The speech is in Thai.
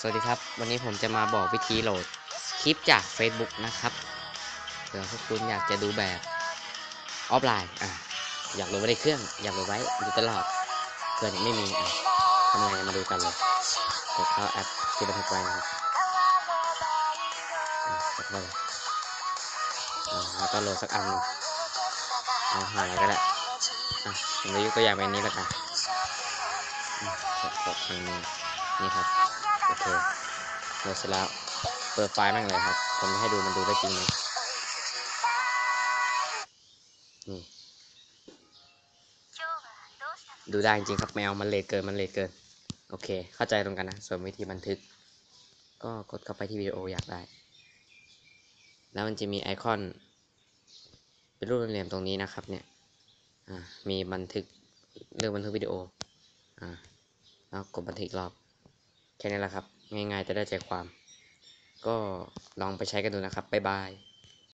สวัสดีครับ วันนี้ผมจะมาบอกวิธีโหลดคลิปจาก Facebook นะครับเผื่อพวกคุณอยากจะดูแบบออฟไลน์อะอยากโหลดไว้ในเครื่อง อยากโหลดไว้ดูตลอดเพื่อนยังไม่มีอะทำไงมาดูกันเลยกดเข้าแอปที่บันทึกไว้นะครับกดเลยแล้วก็โหลดสักอันเอาหาอะไรก็ได้อะผมจะยกตัวอย่างแบบนี้แล้วกันอืมกดกดอันนี้นี่ครับ เคโหลดเสร็จแล้ว เปิดไฟล์แม่งเลยครับ ผมจะให้ดูมันดูได้จริงไหมนี่ดูได้จริงครับแมวมันเลทเกินมันเลทเกิน โอเค เข้าใจตรงกันนะ ส่วนวิธีบันทึก ก็กดเข้าไปที่วิดีโออยากได้ แล้วมันจะมีไอคอน เป็นรูปเหลี่ยมตรงนี้นะครับ เนี่ยมีบันทึกเลือกบันทึกวิดีโออ่าแล้วกดบันทึกอีกรอบ แค่นี้แหละครับ ง่ายๆจะได้ใจความ ก็ลองไปใช้กันดูนะครับ บ๊ายบาย